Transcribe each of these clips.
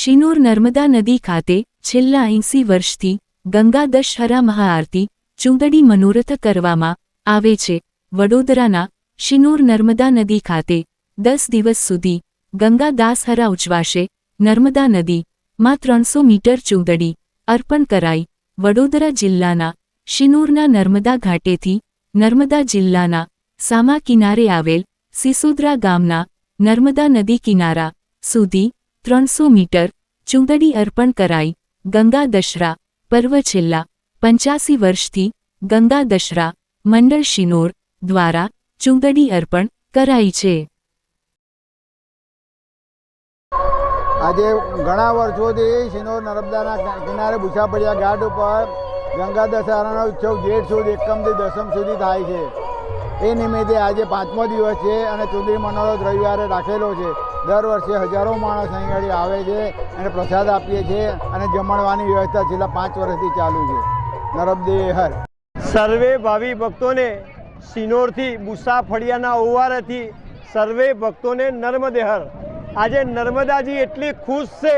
શિનોર નર્મદા નદી ખાતે છેલ્લા એંસી વર્ષથી ગંગા દશહરા મહાઆરતી ચૂંદડી મનોરથ કરવામાં આવે છે. વડોદરાના શિનોર નર્મદા નદી ખાતે દસ દિવસ સુધી ગંગા દાસહરા ઉજવાશે. નર્મદા નદી માં ત્રણસો મીટર ચૂંદડી અર્પણ કરાઈ. વડોદરા જિલ્લાના શિનોરના નર્મદા ઘાટેથી નર્મદા જિલ્લાના સામા કિનારે આવેલ સિસોદરા ગામના નર્મદા નદી કિનારા સુધી ત્રણસો મીટર, ચૂંદડી અર્પણ કરાઈ, ગંગા દશરા, પર્વ છેલ્લા પંચ્યાસી વર્ષથી ગંગા દશરા મંડળ શિનોર દ્વારા ચૂંદડી અર્પણ કરાઈ છે. આજે ઘણા વર્ષોથી શિનોર નર્મદાના કિનારે પડ્યા ઘાટ ઉપર ગંગા દશહરાનો ઉત્સવ જેઠ સુદ એકમથી દસમ સુધી થાય છે. એ નિમિત્તે આજે પાંચમો દિવસ છે અને ચુંદડી મનોરથ રવિવારે રાખેલો છે. દર વર્ષે હજારો માણસ અહીં આવે છે અને પ્રસાદ આપીએ છીએ અને જમણવાની વ્યવસ્થા છેલ્લા પાંચ વર્ષથી ચાલુ છે. નર્મદે હર. સર્વે ભાવિ ભક્તોને સિનોરથી બુસા ફળિયાના ઓવારેથી સર્વે ભક્તોને નર્મદે હર. આજે નર્મદાજી એટલી ખુશ છે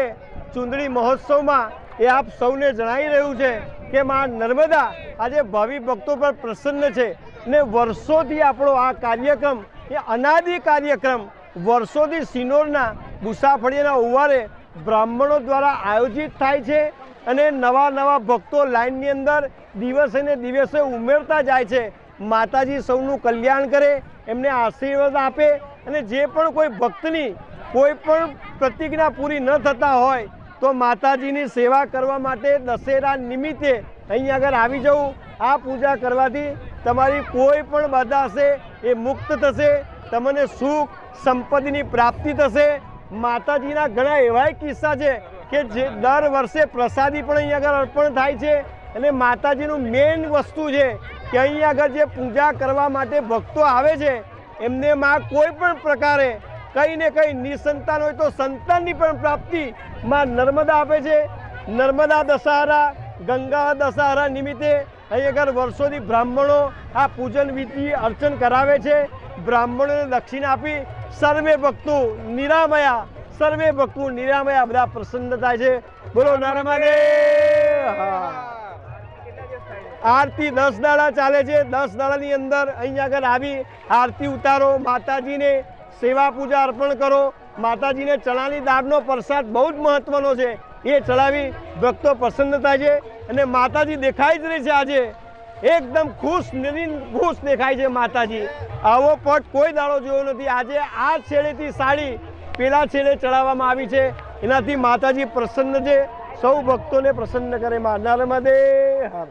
ચુંદડી મહોત્સવમાં એ આપ સૌને જણાવી રહ્યું છે કે માં નર્મદા આજે ભાવિ ભક્તો પર પ્રસન્ન છે. ને વર્ષોથી આપણો આ કાર્યક્રમ, એ અનાદિ કાર્યક્રમ, વર્ષોથી સિનોરના બુસા ઉવારે બ્રાહ્મણો દ્વારા આયોજિત થાય છે અને નવા નવા ભક્તો લાઇનની અંદર દિવસે ને દિવસે ઉમેરતા જાય છે. માતાજી સૌનું કલ્યાણ કરે, એમને આશીર્વાદ આપે અને જે પણ કોઈ ભક્તની કોઈ પણ પ્રતિજ્ઞા પૂરી ન થતા હોય, તો માતાજીની સેવા કરવા માટે દશેરા નિમિત્તે અહીં આગળ આવી જવું, આ પૂજા કરવાથી તમારી કોઈ પણ બાધા હશે એ મુક્ત થશે, તમને સુખ, સંપત્તિની પ્રાપ્તિ થશે. માતાજીના ઘણા એવાય કિસ્સા છે કે જે દર વર્ષે પ્રસાદી પણ અહીં આગળ અર્પણ થાય છે અને માતાજીનું મેઇન વસ્તુ છે કે અહીં આગળ જે પૂજા કરવા માટે ભક્તો આવે છે, એમને માં કોઈ પણ પ્રકારે કંઈ ને કંઈ નિસંતાન હોય તો સંતાનની પણ પ્રાપ્તિ માં નર્મદા આપે છે. નર્મદા દશહરા ગંગા દશહરા નિમિત્તે અહીં આગળ વર્ષોથી બ્રાહ્મણો આ પૂજન વિધિ અર્ચન કરાવે છે, બ્રાહ્મણોને દક્ષિણા આપી સર્વે ભક્તો નિરામયા, સર્વે ભક્તો નિરામયા, બધા પ્રસન્ન થાય છે. બોલો નર્મદે આરતી દસ દાડા ચાલે છે. દસ દાડાની અંદર અહીં આગળ આવી આરતી ઉતારો, માતાજીને સેવા પૂજા અર્પણ કરો. માતાજીને ચણાની દાળનો પ્રસાદ બહુ જ મહત્વનો છે. એ ચડાવી ભક્તો પ્રસન્ન થાય છે અને માતાજી દેખાઈ જ રહી છે આજે. એકદમ ખુશ નિરીન ખુશ દેખાય છે માતાજી. આવો પટ કોઈ દાડો જોયો નથી. આજે આ છેડેથી સાડી પેલા છેડે ચડાવવામાં આવી છે. એનાથી માતાજી પ્રસન્ન છે. સૌ ભક્તોને પ્રસન્ન કરે. માં નર્મદે હર